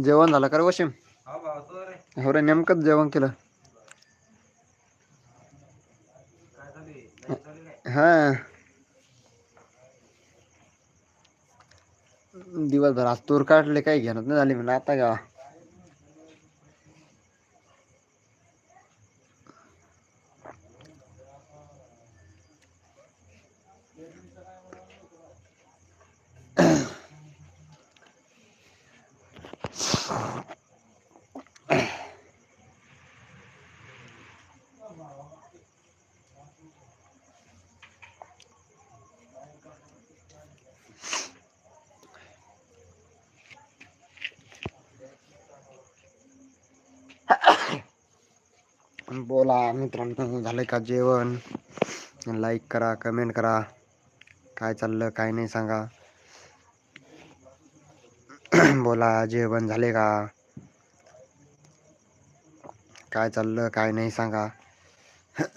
जेवण झालं का रे वशिम? हो रे नेमकंच जेवण केलं. हा. दिवसभर आज तूर काढले काही घेणार नाही झाली म्हणलं आता गावा बोला मित्रांनो झालं का जेवण? लाईक करा कमेंट करा. काय चाललं काय नाही सांगा. बोला जेवण झाले का? काय चाललं काय नाही सांगा.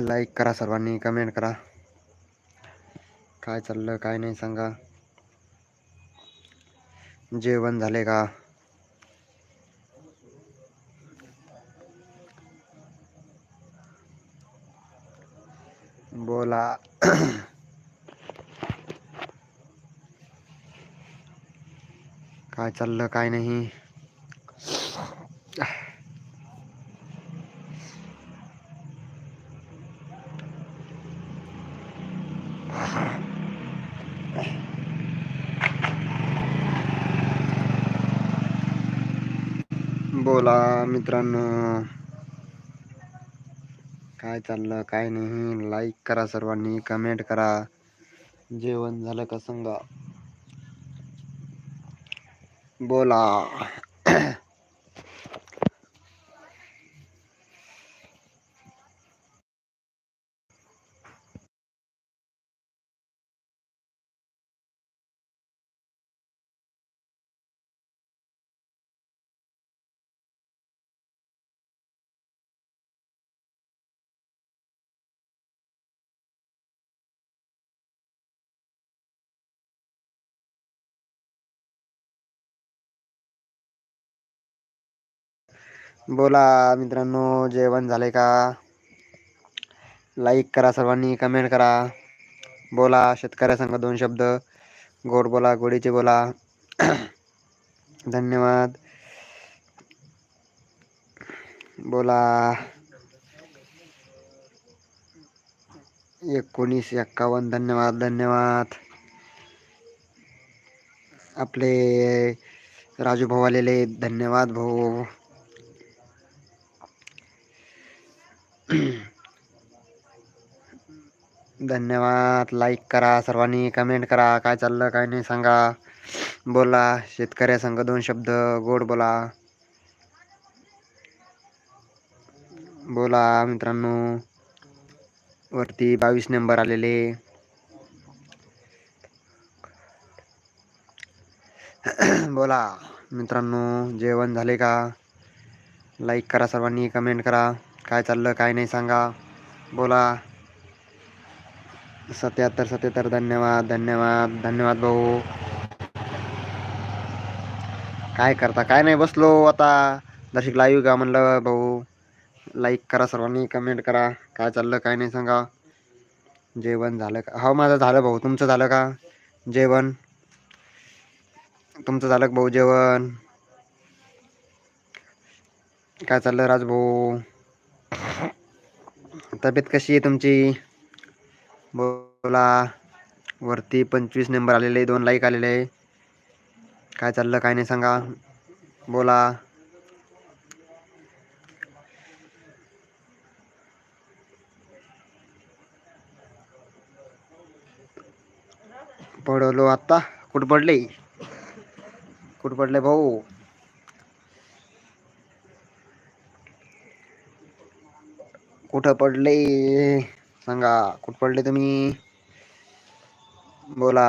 लाईक करा सर्वांनी कमेंट करा. काय चाललं काय नाही सांगा. जेवण झाले का? बोला. काय चाललं काय नाही? बोला मित्रांनो. काय चाललं काय नाही. लाईक करा सर्वांनी कमेंट करा. जेवण झालं का सांगा. बोला. बोला मित्रांनो जेवण झाले का? लाईक करा सर्वांनी कमेंट करा. बोला शेतकऱ्यासंग दोन शब्द. गोड बोला गोडीचे बोला. धन्यवाद. बोला. एकोणीस एक्कावन्न धन्यवाद धन्यवाद. आपले राजू भाऊ आलेले धन्यवाद भाऊ. धन्यवाद. लाईक करा सर्वांनी कमेंट करा. काय चाललं काय नाही सांगा. बोला शेतकऱ्या शेतकऱ्यासंग दोन शब्द गोड बोला. बोला मित्रांनो. वरती बावीस नंबर आलेले. बोला मित्रांनो. जेवण झाले का? लाईक करा सर्वांनी. कमेंट करा. काय चाललं काय नाही सांगा. बोला. सत्याहत्तर सत्याहत्तर धन्यवाद धन्यवाद धन्यवाद भाऊ. काय करता काय नाही बसलो आता. दर्शक लाईव्ह का म्हणलं भाऊ. लाईक करा सर्वांनी कमेंट करा. काय चाललं काय नाही सांगा. जेवण झालं का? हो माझं झालं भाऊ. तुमचं झालं का? जेवण? तुमचं झालं का भाऊ जेवण? काय चाललं राज भाऊ? तब्येत कशी आहे तुमची? बोला. वरती पंचवीस नंबर आलेले दोन लाईक आलेले काय चाललं काय नाही सांगा. बोला. पडलो आत्ता कुठं पडले? कुठं पडले भाऊ? कुठं पडले? सांगा कुठं पडले तुम्ही? बोला.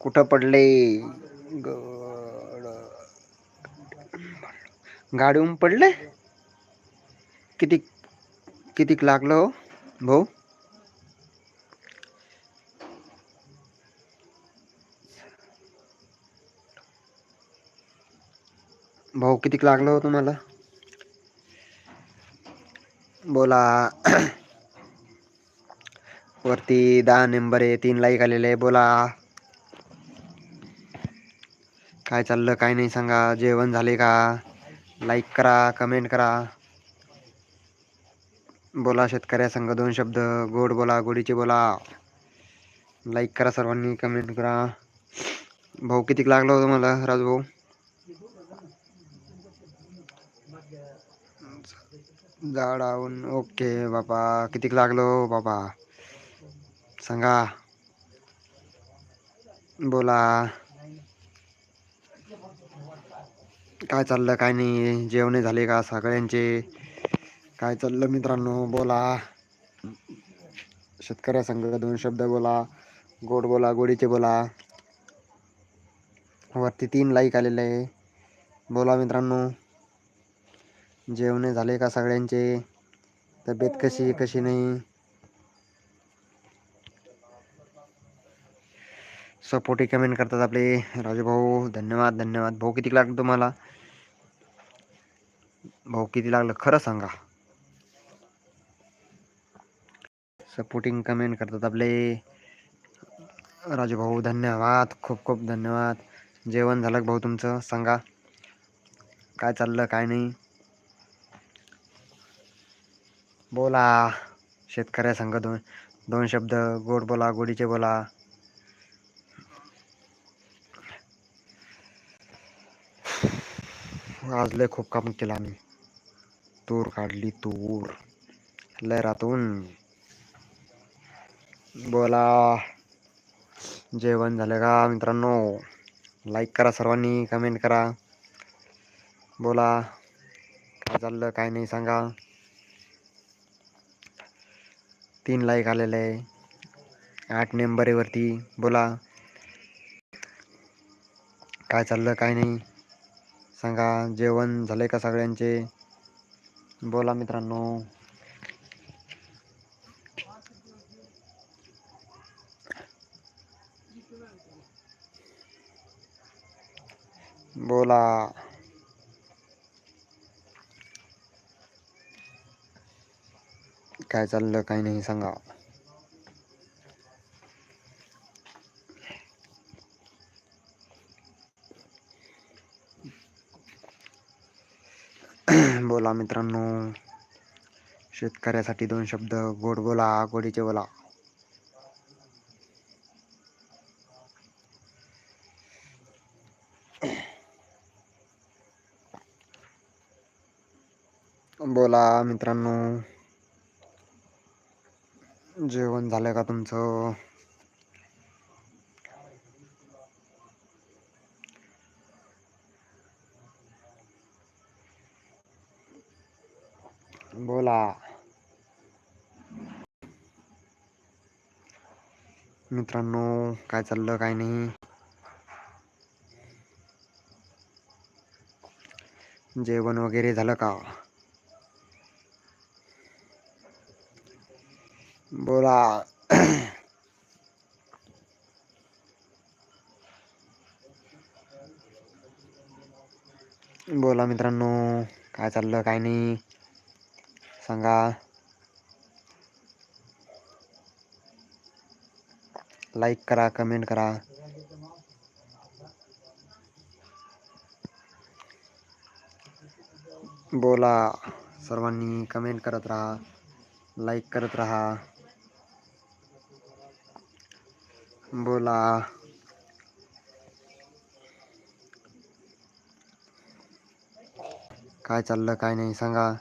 कुठं पडले? गाडीहून पडले? किती कितीक लागलं हो भाऊ? भाऊ कितीक लागलं हो तुम्हाला बोला. वरती दहा नंबर आहे तीन लाईक आलेले आहे बोला. काय चाललं काय नाही सांगा. जेवण झाले का? लाईक करा कमेंट करा. बोला शेतकऱ्या संघ दोन शब्द. गोड बोला गोडीचे बोला. लाईक करा सर्वांनी कमेंट करा. भाऊ कितीक लागलं हो तुम्हाला राजभाऊ? झाडावून ओके बाबा. कितीक लागलो बाबा? सांगा. बोला. काय चाललं? काय नाही. जेवणे झाले का सगळ्यांचे? काय चाललं मित्रांनो? बोला. शेतकऱ्या संघ दोन शब्द बोला. गोड बोला गोडीचे बोला. वरती तीन लाईक आलेले आहे. बोला मित्रांनो. जेवणे झाले का सगळ्यांचे? तब्येत कशी कशी नाही? सपोर्टी कमेंट करतात आपले राजू भाऊ धन्यवाद धन्यवाद. भाऊ किती लागलं तुम्हाला? भाऊ किती लागलं? खरं सांगा. सपोर्टिंग कमेंट करतात आपले राजू भाऊ धन्यवाद खूप खूप धन्यवाद. जेवण झालं भाऊ तुमचं? सांगा. काय चाललं काय नाही? बोला शेतकऱ्या संघ दोन दोन शब्द गोड बोला गोडीचे बोला. आज लय खूप काम केलं आम्ही. तूर काढली तूर. लय रातून. बोला. जेवण झालं का मित्रांनो? लाईक करा सर्वांनी कमेंट करा. बोला. काय चाललं काय नाही सांगा. तीन लाईक आलेले आहे. आठ मेंबरेवरती बोला. काय चाललं काय नाही? सांगा. जेवण झालंय का सगळ्यांचे? बोला मित्रांनो. बोला. काय चाललं काय नाही सांगा. बोला मित्रांनो शेतकऱ्यासाठी दोन शब्द गोड बोला गोडीचे बोला. बोला मित्रांनो. जेवण झालं का तुमचं? बोला. मित्रांनो काय चाललं काय नाही? जेवण वगैरे झालं का? बोला. बोला मित्रांनो काय चाललं काय नाही? सांगा. लाईक करा कमेंट करा. बोला. सर्वांनी कमेंट करत राहा. लाईक करत राहा. बोला. काय चाललं काय नाही सांगा.